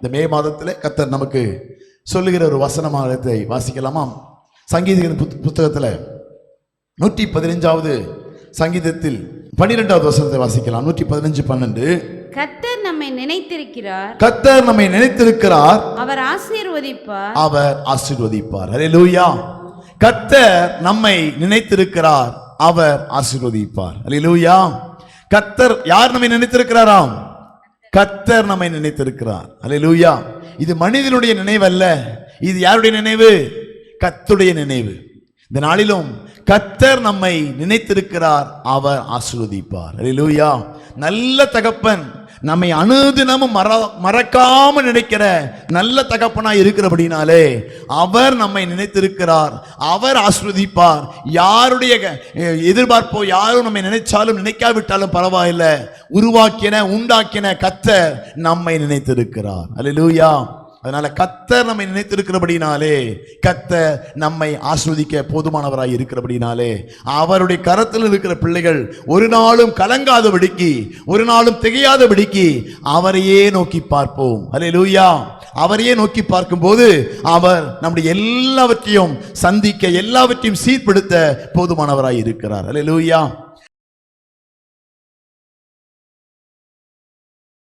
இந்த மே மாதத்தில் கத்தர் நமக்கு சொல்லுகிற ஒரு வசனமாகத்தை வாசிக்கலாமா சங்கீத புத்தகத்தில் நூற்றி பதினைஞ்சாவது சங்கீதத்தில் பன்னிரெண்டாவது வசனத்தை வாசிக்கலாம். நூற்றி பதினஞ்சு பன்னெண்டு. கர்த்தர் நம்மை நினைத்திருக்கிறார். கத்தர் நம்மை நினைத்திருக்கிறார். அவர் ஆசீர்வதிப்பார். அவர் ஆசீர்வதிப்பார். அல்லேலூயா கத்தர் நம்மை நினைத்திருக்கிறார். அவர் ஆசீர்வதிப்பார். அல்லேலூயா கத்தர் யார் நம்மை நினைத்திருக்கிறாராம்? கத்தர் நம்மை நினைத்திருக்கிறார். அல்லேலூயா இது மனிதனுடைய நினைவு அல்ல இது யாருடைய நினைவு? கத்துடைய நினைவு. இந்த நாளிலும் கத்தர் நம்மை நினைத்திருக்கிறார். அவர் ஆசிரதிப்பார் அலே லூயா நல்ல தகப்பன் நம்மை அனுதினமும் மற மறக்காம நினைக்கிற நல்ல தகப்பனா இருக்கிறபடினாலே அவர் நம்மை நினைத்திருக்கிறார். அவர் ஆஸ்வதிப்பார். யாருடைய க- எதிர்பார்ப்போ யாரும் நம்மை நினைச்சாலும் நினைக்காவிட்டாலும் பரவாயில்லை. உருவாக்கின உண்டாக்கின கத்த நம்மை நினைத்திருக்கிறார். அல்லேலூயா அதனால கத்தர் நம்மை நினைத்திருக்கிறபடினாலே கத்தர் நம்மை ஆஸ்வதிக்க போதுமானவராய் இருக்கிறபடினாலே அவருடைய கரத்தில் இருக்கிற பிள்ளைகள் ஒரு நாளும் கலங்காதபடிக்கு ஒரு நாளும் திகையாதபடிக்கு அவரையே நோக்கி பார்ப்போம். அலே லூயா அவரையே நோக்கி பார்க்கும்போது அவர் நம்முடைய எல்லாவற்றையும் சந்திக்க எல்லாவற்றையும் சீர்படுத்த போதுமானவராய் இருக்கிறார். அல்லேலூயா